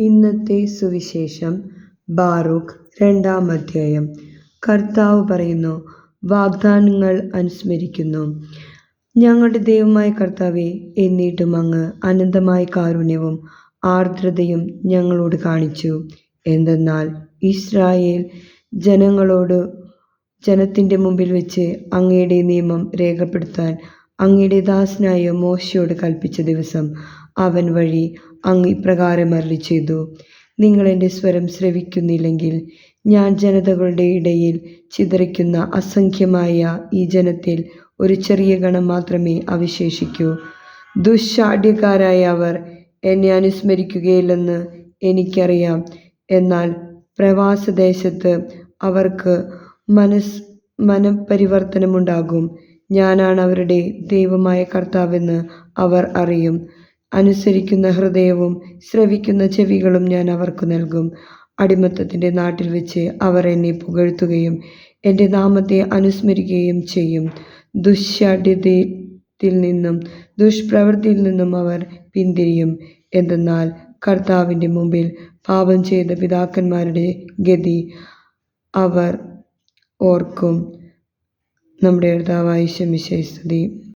ഇന്നത്തെ സുവിശേഷം ബാറൂഖ് രണ്ടാം അധ്യായം. കർത്താവ് പറയുന്നു വാഗ്ദാനങ്ങൾ അനുസ്മരിക്കുന്നു. ഞങ്ങളുടെ ദൈവമായ കർത്താവെ എന്നിട്ടും അങ്ങ് അനന്തമായ കാരുണ്യവും ആർദ്രതയും ഞങ്ങളോട് കാണിച്ചു. എന്തെന്നാൽ ഇസ്രായേൽ ജനങ്ങളോട് ജനത്തിന്റെ മുമ്പിൽ വെച്ച് അങ്ങയുടെ നിയമം രേഖപ്പെടുത്താൻ അങ്ങയുടെ ദാസനായ മോശയോട് കൽപ്പിച്ച ദിവസം അവൻ വഴി അങ്ങ് ഇപ്രകാരം അരളി ചെയ്തു നിങ്ങൾ എന്റെ സ്വരം ശ്രവിക്കുന്നില്ലെങ്കിൽ ഞാൻ ജനതകളുടെ ഇടയിൽ ചിതറിക്കുന്ന അസംഖ്യമായ ഈ ജനത്തിൽ ഒരു ചെറിയ ഗണം മാത്രമേ അവശേഷിക്കൂ. ദുശാഢ്യക്കാരായ അവർ എന്നെ അനുസ്മരിക്കുകയില്ലെന്ന് എനിക്കറിയാം. എന്നാൽ പ്രവാസദേശത്ത് അവർക്ക് മനസ് മനപരിവർത്തനമുണ്ടാകും. ഞാനാണ് അവരുടെ ദൈവമായ കർത്താവെന്ന് അവർ അറിയും. അനുസരിക്കുന്ന ഹൃദയവും ശ്രവിക്കുന്ന ചെവികളും ഞാൻ അവർക്ക് നൽകും. അടിമത്തത്തിന്റെ നാട്ടിൽ വെച്ച് അവർ എന്നെ പുകഴ്ത്തുകയും എന്റെ നാമത്തെ അനുസ്മരിക്കുകയും ചെയ്യും. ദുശ്ശാഠ്യതയിൽ നിന്നും ദുഷ്പ്രവൃത്തിയിൽ നിന്നും അവർ പിന്തിരിയും. എന്തെന്നാൽ കർത്താവിന്റെ മുമ്പിൽ പാപം ചെയ്ത പിതാക്കന്മാരുടെ ഗതി അവർ ഓർക്കും. നമ്മുടെ കർത്താവായ ശമിശസ്തുതി